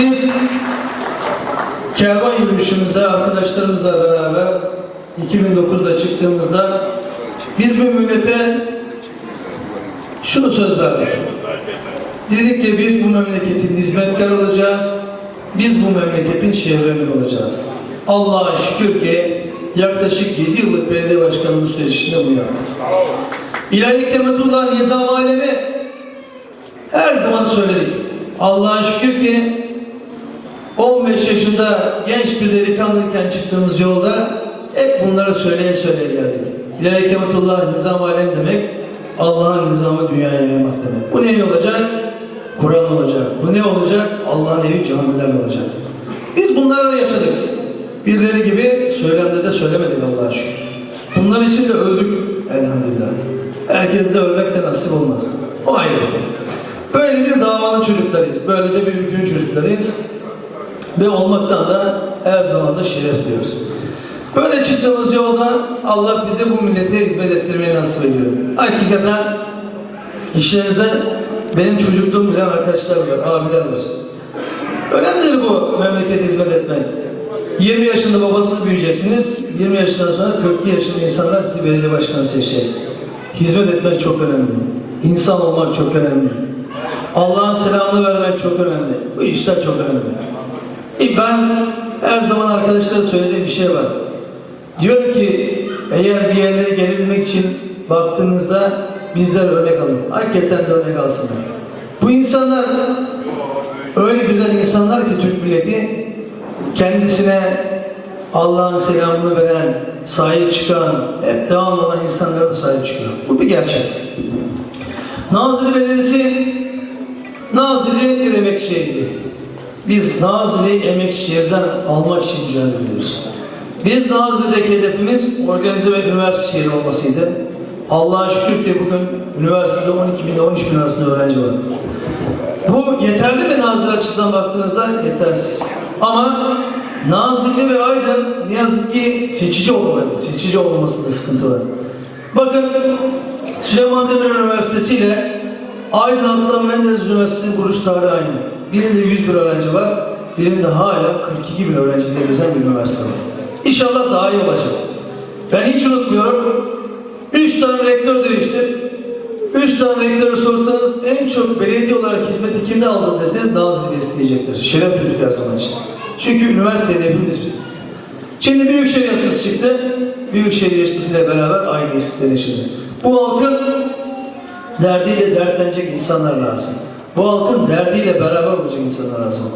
Biz kervan yürüyüşümüzde arkadaşlarımızla beraber 2009'da çıktığımızda biz bu millete şunu söz verdik. Dedik ki biz bu memleketin hizmetkar olacağız. Biz bu memleketin şehremi olacağız. Allah'a şükür ki yaklaşık 7 yıllık belediye başkanlığı sürecinde bu yaptık. İlahi Kemetullah Nizam Alemi her zaman söyledik. Allah'a şükür ki 15 yaşında genç bir delikanlıyken çıktığımız yolda hep bunları söyleye söyleye geldik. İlahi Kemetullah Nizam Alem demek Allah'ın nizamı dünyaya yaymak demek. Bu ne olacak? Kur'an olacak. Bu ne olacak? Allah'ın evi camiler olacak. Biz bunları da yaşadık. Birileri gibi söylemde de söylemedik Allah'a şükür. Bunlar için de öldük elhamdülillah. Herkes de ölmek de nasip olmaz. O ayrı. Böyle bir davanın çocuklarıyız. Böyle de bir ülkenin çocuklarıyız. Ve olmaktan da her zaman da şeref duyuyoruz. Böyle çıktığımız yolda Allah bize bu millete hizmet ettirmeyi nasip ediyor. Hakikaten işlerinizde benim çocukluğum bilen arkadaşlar var, abiler var. Önemlidir bu memlekete hizmet etmek. 20 yaşında babasız büyüyeceksiniz. 20 yaşından sonra 40 yaşında insanlar sizi belediye başkanı seçecek. Hizmet etmek çok önemli. İnsan olmak çok önemli. Allah'ın selamını vermek çok önemli. Bu işler çok önemli. E ben her zaman arkadaşlara söylediğim bir şey var. Diyor ki eğer bir yerlere gelebilmek için baktığınızda bizler örnek alın. Hakikaten de örnek alsınlar. Bu insanlar öyle güzel insanlar ki Türk milleti kendisine Allah'ın selamını veren, sahip çıkan, hep devam olan insanlara da sahip çıkıyor. Bu bir gerçek. Nazilli Belediyesi Nazilli bir emekçiydi. Biz Nazilli Emekşehir'den almak için mücadele ediyoruz. Biz Nazilli'deki hedefimiz organize ve üniversite şehri olmasıydı. Allah'a şükür ki bugün üniversitede 12 bin ile 13 bin arasında öğrenci var. Bu yeterli mi Nazilli açısından baktığınızda? Yetersiz. Ama Nazilli ve Aydın ne yazık ki seçici olmalı. Seçici olmasında sıkıntı var. Bakın Süleyman Demirel Üniversitesi ile Aydın Adnan Menderes Üniversitesi'nin kuruş tarihi aynı. Birinde 100 bin öğrenci var, birinde hala 42 bin öğrenciyle gezen bir üniversite var. İnşallah daha iyi olacak. Ben hiç unutmuyorum. 3 tane rektör değişti. 3 tane rektörü sorsanız en çok belediye olarak hizmeti kimde aldın deseniz Nazilli'de isteyecekler. Şeref duyduk her zaman için. Çünkü üniversitede hepimiz biz. Şimdi Büyükşehir yasası çıktı. Büyükşehir yasasıyla beraber aynı isimleri şimdi. Bu halkın derdiyle dertlenecek insanlar lazım. Bu halkın derdiyle beraber olacak insanlar lazım.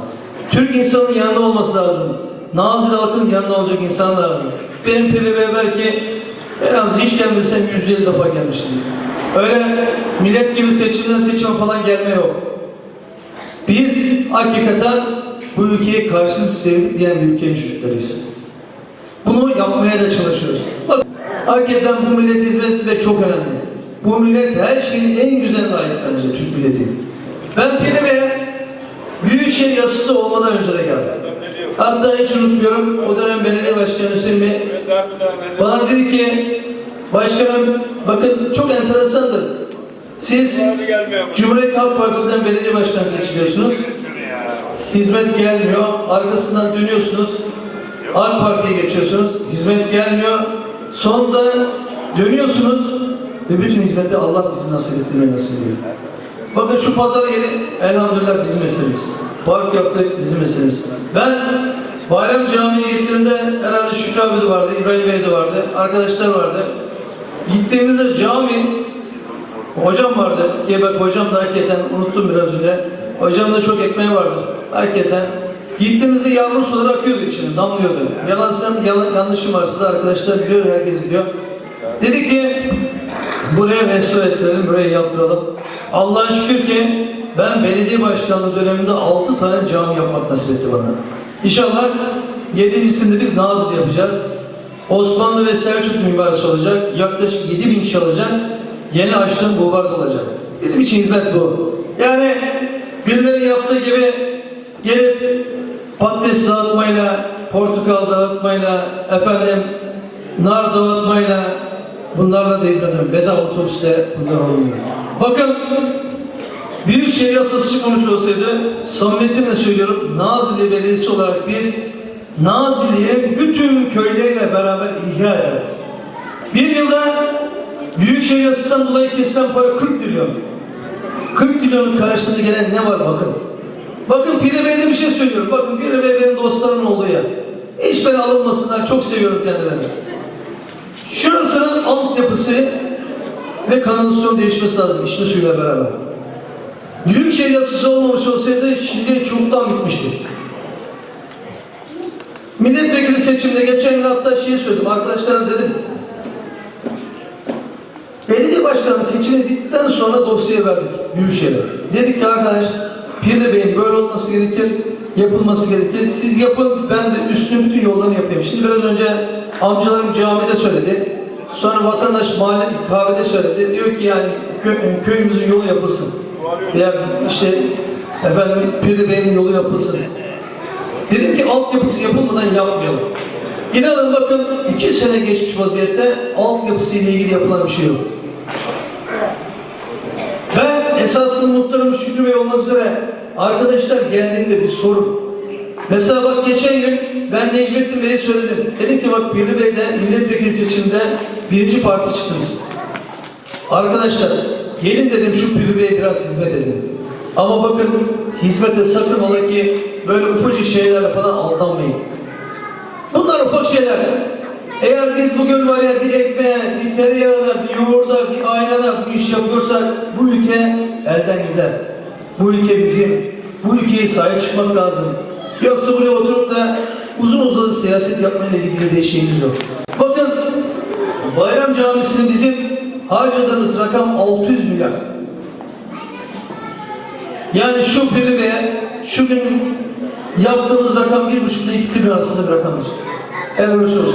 Türk insanın yanında olması lazım. Nazil halkın yanında olacak insanlar lazım. Benim piri belki en az hiç gelmesem 150 defa gelmiştim. Öyle millet gibi seçimden seçime falan gelme yok. Biz hakikaten bu ülkeyi karşılıksız sevdik diyen bir ülkenin çocuklarıyız. Bunu yapmaya da çalışıyoruz. Bak, hakikaten bu millet hizmeti de çok önemli. Bu millet her şeyin en güzel layık bence Türk milleti. Ben Pirive'ye Büyükşehir yasası olmadan önce de geldim. Hatta hiç unutmuyorum o dönem belediye başkanı Hüseyin bana dedi ki başkanım bakın çok enteresandır. Siz Cumhuriyet Halk Partisi'nden belediye başkanı seçiliyorsunuz. Hizmet gelmiyor. Arkasından dönüyorsunuz. AK Parti'ye geçiyorsunuz. Hizmet gelmiyor. Sonunda dönüyorsunuz ve bütün hizmeti Allah bizi nasip ettirmeyi nasip ediyor. Bakın şu pazar yeri elhamdülillah bizim meselemiz. Park yaptık bizim meselemiz. Ben Bayram Camii'ye gittiğimde herhalde Şükrü abi de vardı, İbrahim Bey de vardı, arkadaşlar vardı. Gittiğimizde cami, hocam vardı bak hocam da hakikaten unuttum biraz önce. Hocam da çok ekmeği vardı. Hakikaten. Gittiğimizde yağmur suları akıyordu içine, damlıyordu. Yalansam, yalan, yanlışım varsa da arkadaşlar biliyor, herkes biliyor. Dedi ki buraya restore ettirelim, burayı yaptıralım. Allah'a şükür ki ben belediye başkanlığı döneminde 6 tane cami yapmak nasip etti bana. İnşallah yedincisinde biz Nazlı yapacağız. Osmanlı ve Selçuk mimarisi olacak. Yaklaşık 7 bin kişi alacak. Yeni açtığım bulvarda olacak. Bizim için hizmet bu. Yani birileri yaptığı gibi gelip patates dağıtmayla, portakal dağıtmayla, efendim nar dağıtmayla bunlarla hizmet ediyorum. Bedava otobüsle bunlar olmuyor. Bakın Büyükşehir yasası çıkmamış olsaydı samimiyetimle söylüyorum Nazilli Belediyesi olarak biz Nazilli'ye bütün köyleriyle beraber ihya ederdik. Bir yılda Büyükşehir yasasından dolayı kesilen para 40 milyon. 40 milyonun karşısında gelen ne var bakın. Bakın Piri Bey'de bir şey söylüyorum. Bakın Piri Bey benim dostlarımın olduğu yer. Hiç beni alınmasınlar. Çok seviyorum kendilerini. Şurasının altyapısı ve kanalizasyon değişmesi lazım. İçme suyuyla beraber. Büyükşehir yasası olmamış olsaydı şimdi çoktan bitmişti. Milletvekili seçimde geçen yıl hatta şeyi söyledim. Arkadaşlara dedim. Belediye başkanı seçimi bittikten sonra dosyayı verdik Büyükşehir'e. Dedik ki arkadaş Pirli Bey'in böyle olması gerekir, yapılması gerekir. Siz yapın, ben de üstün bütün yollarını yapayım. Şimdi biraz önce amcalarım camide söyledi. Sonra vatandaş mahalle kahvede söyledi. Diyor ki yani kö- köyümüzün yolu yapılsın. Veya işte efendim Pirli Bey'in yolu yapılsın. Dedim ki altyapısı yapılmadan yapmayalım. İnanın bakın iki sene geçmiş vaziyette altyapısı ile ilgili yapılan bir şey yok. Ben esaslı muhtarım Şükrü Bey olmak üzere arkadaşlar geldiğinde bir sorun. Mesela bak geçen gün ben Necmettin Bey'e söyledim. Dedim ki bak Pirli Bey'de milletvekili seçiminde birinci parti çıktınız. Arkadaşlar gelin dedim şu Pirli Bey'e biraz hizmet edin. Ama bakın hizmete sakın ola ki böyle ufacık şeylerle falan aldanmayın. Bunlar ufak şeyler. Eğer biz bugün var ya bir ekmeğe, bir tereyağına, bir yoğurda, bir ayrana bu iş yapıyorsak bu ülke elden gider. Bu ülke bizim. Bu ülkeye sahip çıkmak lazım. Yoksa buraya oturup da uzun uzadı siyaset yapmayla ilgili de şeyimiz yok. Bakın Bayram Camisi'nin bizim harcadığımız rakam 600 milyar. Yani şu Pirli'ye şu gün yaptığımız rakam bir buçukla iki trilyon arasında bir rakamdır. Helal olsun.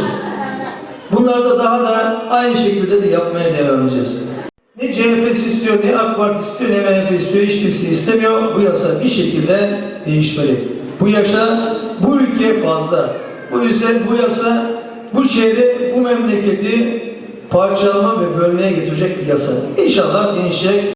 Bunlar da daha da aynı şekilde de yapmaya devam edeceğiz. Ne CHP'si istiyor, ne AK Parti istiyor, ne MHP istiyor, hiç kimse istemiyor. Bu yasa bir şekilde değişmeli. Bu yaşa, bu ülke fazla. Bu yüzden bu yasa, bu şehri, bu memleketi parçalama ve bölmeye getirecek bir yasa. İnşallah değişecek.